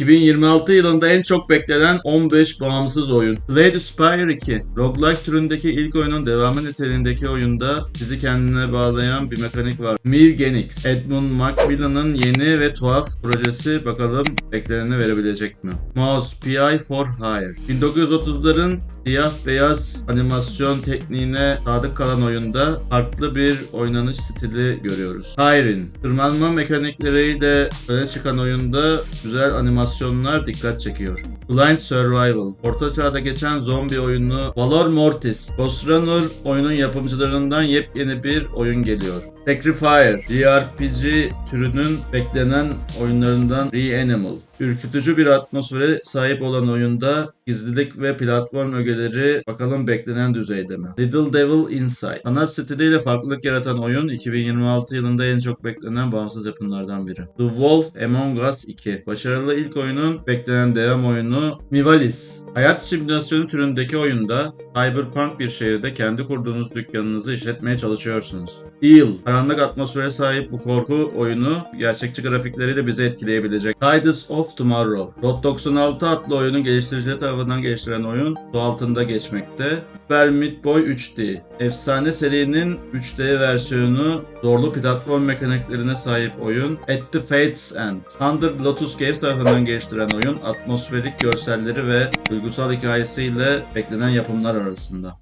2026 yılında en çok beklenen 15 bağımsız oyun. Slay the Spire 2. Roguelike türündeki ilk oyunun devamı niteliğindeki oyunda sizi kendine bağlayan bir mekanik var. Mir Genix. Edmund Macmillan'ın yeni ve tuhaf projesi bakalım bekleneni verebilecek mi? Mouse PI for Hire. 1930'ların siyah beyaz animasyon tekniğine sadık kalan oyunda farklı bir oynanış stili görüyoruz. Hirin. Tırmanma mekanikleriyle öne çıkan oyunda güzel animasyonlar dikkat çekiyor. Blind Survival. Orta çağda geçen zombi oyunu Valor Mortis. Ghost Runner oyunun yapımcılarından yepyeni bir oyun geliyor. Sacrifier. JRPG türünün beklenen oyunlarından Reanimal. Ürkütücü bir atmosfere sahip olan oyunda gizlilik ve platform ögeleri bakalım beklenen düzeyde mi? Little Devil Inside. Sanat stiliyle farklılık yaratan oyun 2026 yılında en çok beklenen bağımsız yapımlardan biri. The Wolf Among Us 2. Başarılı ilk oyunun beklenen devam oyunu Mivalis. Hayat simülasyonu türündeki oyunda cyberpunk bir şehirde kendi kurduğunuz dükkanınızı işletmeye çalışıyorsunuz. Eel. Karanlık atmosfere sahip bu korku oyunu gerçekçi grafikleriyle bizi etkileyebilecek. Tidus of Tomorrow. Rot 96 adlı oyunun geliştiricileri tarafından geliştirilen oyun su altında geçmekte. Super Boy 3D. Efsane serinin 3D versiyonu zorlu platform mekaniklerine sahip oyun. At the Fate's End. Thunder Lotus Games tarafından geliştirilen oyun atmosferik görselleri ve duygusal hikayesiyle beklenen yapımlar arasında.